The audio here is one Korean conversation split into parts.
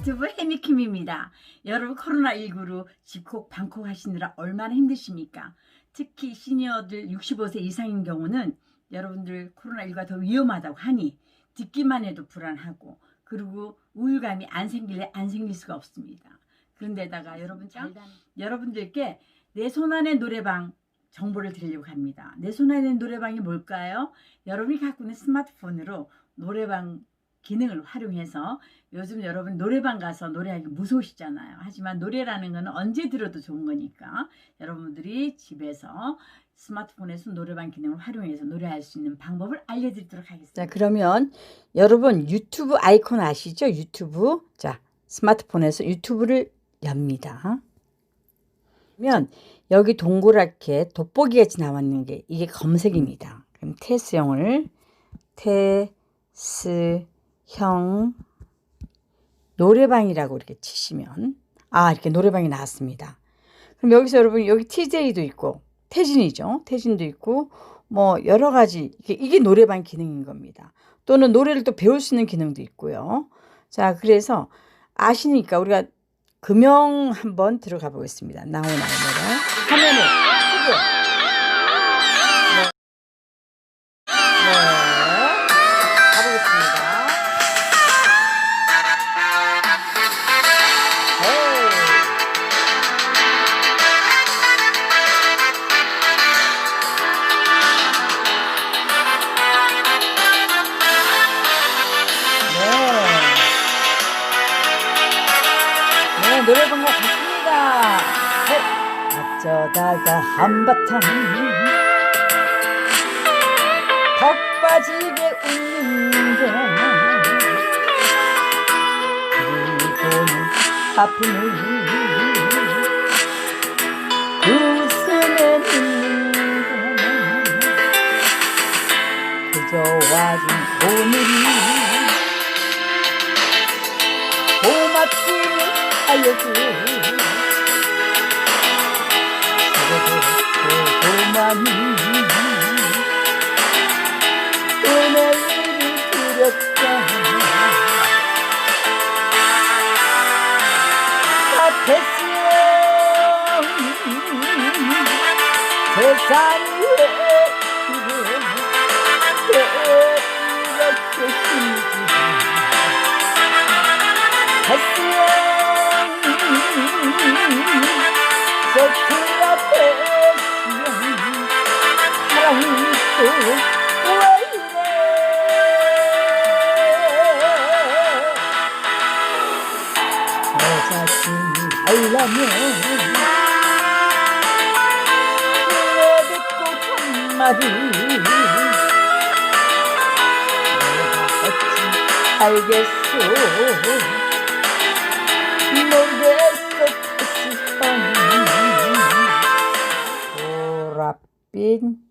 유튜브 해미킴입니다. 여러분 코로나19로 집콕 방콕 하시느라 얼마나 힘드십니까? 특히 시니어들 65세 이상인 경우는 여러분들 코로나19가 더 위험하다고 하니 듣기만 해도 불안하고 그리고 우울감이 안 생길래 안 생길 수가 없습니다. 그런데다가 여러분 참 여러분들께 내 손안의 노래방 정보를 드리려고 합니다. 내 손안의 노래방이 뭘까요? 여러분이 갖고 있는 스마트폰으로 노래방 기능을 활용해서 요즘 여러분 노래방 가서 노래하기 무서우시잖아요. 하지만 노래라는 건 언제 들어도 좋은 거니까 여러분들이 집에서 스마트폰에서 노래방 기능을 활용해서 노래할 수 있는 방법을 알려드리도록 하겠습니다. 자, 그러면 여러분 유튜브 아이콘 아시죠? 유튜브. 자, 스마트폰에서 유튜브를 엽니다. 그러면 여기 동그랗게 돋보기 같이 나왔는 게 이게 검색입니다. 그럼 테스형을 테스 형 노래방이라고 이렇게 치시면 아, 이렇게 노래방이 나왔습니다. 그럼 여기서 여러분 여기 TJ도 있고 태진이죠. 태진도 있고 뭐 여러 가지 이게, 이게 노래방 기능인 겁니다. 또는 노래를 또 배울 수 있는 기능도 있고요. 자, 그래서 아시니까 우리가 금영 한번 들어가 보겠습니다. 나오나요, 노래? 화면을 크게. 네. 네, 노래방 같습니다. 어, 어쩌다가 한바탕 덕 빠지게 웃는데 그리고는 아픔을 웃음에 묻는데 그저 와준 오늘이 알려줘. 고마니 은혜를 드렸다 이래 왜 이렇게 힘들 자신이 하려면 내뱉고 한마디 내가 어찌 알겠소 모르겠어 보랏빛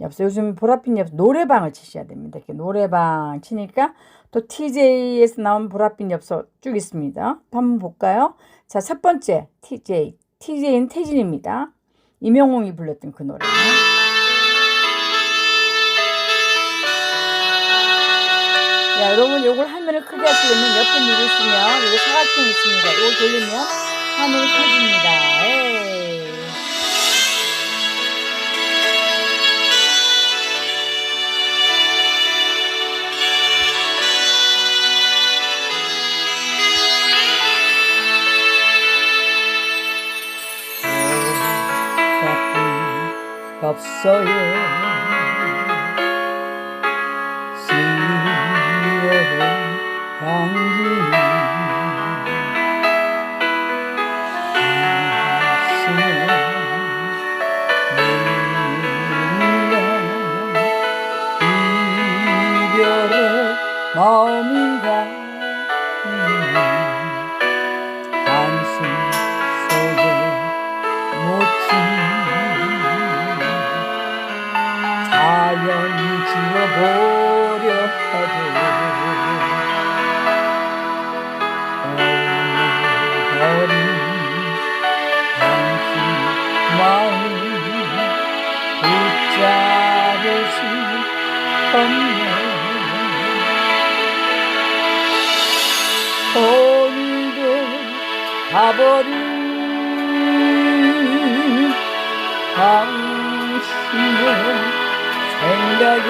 엽서 요즘 보랏빛 엽서 노래방을 치셔야 됩니다. 이렇게 노래방 치니까 또 TJ에서 나온 보랏빛 엽서 쭉 있습니다. 한번 볼까요? 자, 첫 번째 TJ. TJ는 태진입니다. 임영웅이 불렀던 그 노래. 야, 여러분 요걸 화면을 크게 하시려면 옆에 누르시면 여기 사각형 있습니다. 이걸 돌리면 화면이 켜집 없어요. 시녀의 향기 가버린 당신의 생각엔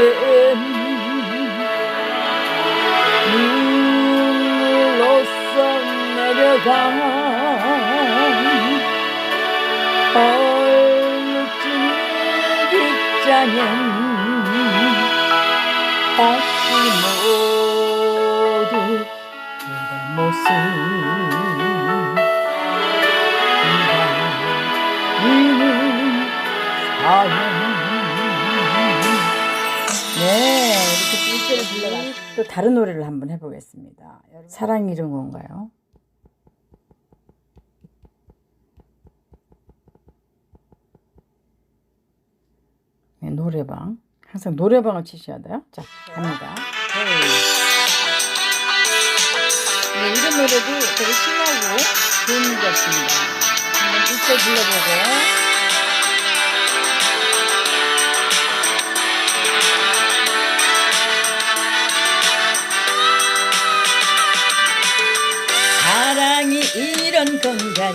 눈물로써 내려간 얼룩진 빗장엔 다시 모두 그대 모습 또 다른 노래를 한번 해보겠습니다. 사랑 이런 건가요? 네, 노래방. 항상 노래방을 치셔야 돼요. 자 갑니다. 네, 이런 노래도 되게 신나고 좋은 것 같습니다. 한번 일절 불러보고 이런 건가요?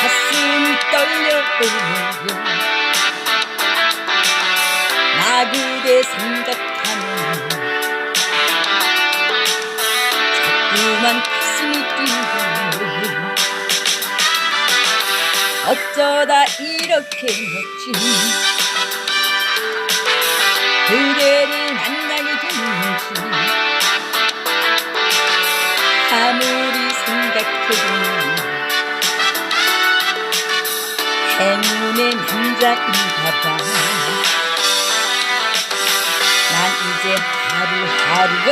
가슴이 떨려오네요. 나 그대 생각하면 자꾸만 가슴이 뛰고 어쩌다 이렇게 됐지 그대를 행운의 남자인가 봐. 난 이제 하루하루가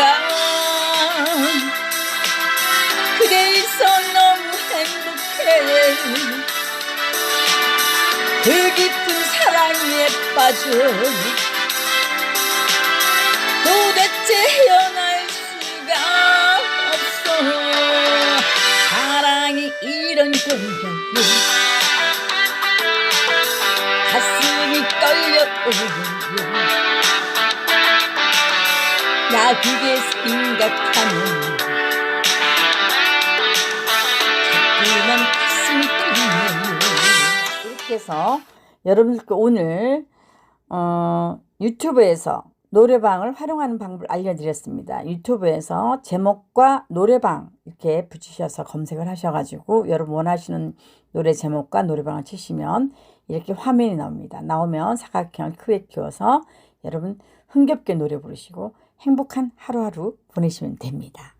그대 있어 너무 행복해. 그 깊은 사랑에 빠져 도대체 헤어날 수가 없어. 사랑이 이런 건가요 가슴이 떨려오고요 나 그게 생각하면 자꾸만 가슴이 떨리네요 이렇게 해서 여러분들께 오늘 어, 유튜브에서 노래방을 활용하는 방법을 알려드렸습니다. 유튜브에서 제목과 노래방 이렇게 붙이셔서 검색을 하셔가지고 여러분 원하시는 노래 제목과 노래방을 치시면 이렇게 화면이 나옵니다. 나오면 사각형을 크게 키워서 여러분 흥겹게 노래 부르시고 행복한 하루하루 보내시면 됩니다.